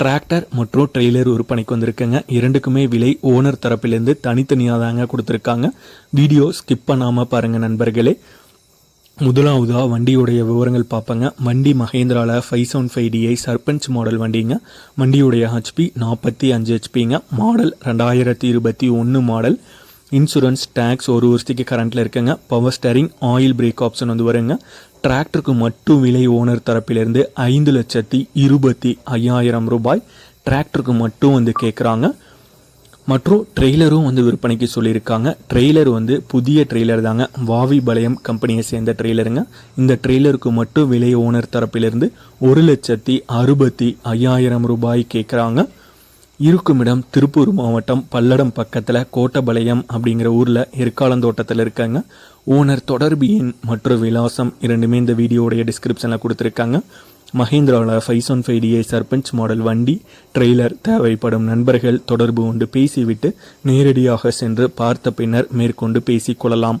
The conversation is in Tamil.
டிராக்டர் மற்றும் ட்ரெய்லர் விற்பனைக்கு வந்திருக்குங்க. இரண்டுக்குமே விலை ஓனர் தரப்பிலேருந்து தனித்தனியாக தாங்க கொடுத்துருக்காங்க. வீடியோ ஸ்கிப் பண்ணாமல் பாருங்கள் நண்பர்களே. முதலாவதாக வண்டியுடைய விவரங்கள் பார்ப்பங்க. வண்டி மகேந்திராவில் five seven five DI Sarpanch model வண்டிங்க. வண்டியுடைய ஹெச்பி நாற்பத்தி அஞ்சு ஹெச்பிங்க மாடல் ரெண்டாயிரத்தி இருபத்தி ஒன்று மாடல். இன்சூரன்ஸ் டேக்ஸ் ஒரு வருஷத்துக்கு கரண்ட்டில் இருக்குங்க. Power steering oil brake option வந்து வருங்க. டிராக்டருக்கு மட்டும் விலை ஓனர் தரப்பிலிருந்து ஐந்து லட்சத்தி இருபத்தி ஐயாயிரம் ரூபாய் டிராக்டருக்கு மட்டும் வந்து கேட்குறாங்க மற்றும் ட்ரெய்லரும் வந்து விற்பனைக்கு சொல்லியிருக்காங்க. ட்ரெய்லர் வந்து புதிய ட்ரெய்லர் தாங்க. வாவி பலயம் கம்பெனியை சேர்ந்த ட்ரெய்லருங்க. இந்த ட்ரெய்லருக்கு மட்டும் விலை ஓனர் தரப்பிலிருந்து ஒரு லட்சத்தி அறுபத்தி ஐயாயிரம் ரூபாய் கேட்குறாங்க இருக்குமிடம் திருப்பூர் மாவட்டம் பல்லடம் பக்கத்தில் கோட்டபாளையம் அப்படிங்கிற ஊரில் எற்காலந்தோட்டத்தில் இருக்காங்க. ஓனர் தொடர்பு எண் மற்றும் விலாசம் இரண்டுமே இந்த வீடியோடைய டிஸ்கிரிப்ஷனில் கொடுத்துருக்காங்க. மஹேந்திராவில் five one five DI Sarpanch model வண்டி ட்ரெய்லர் தேவைப்படும் நண்பர்கள் தொடர்பு கொண்டு பேசிவிட்டு நேரடியாக சென்று பார்த்த பின்னர் மேற்கொண்டு பேசிக்கொள்ளலாம்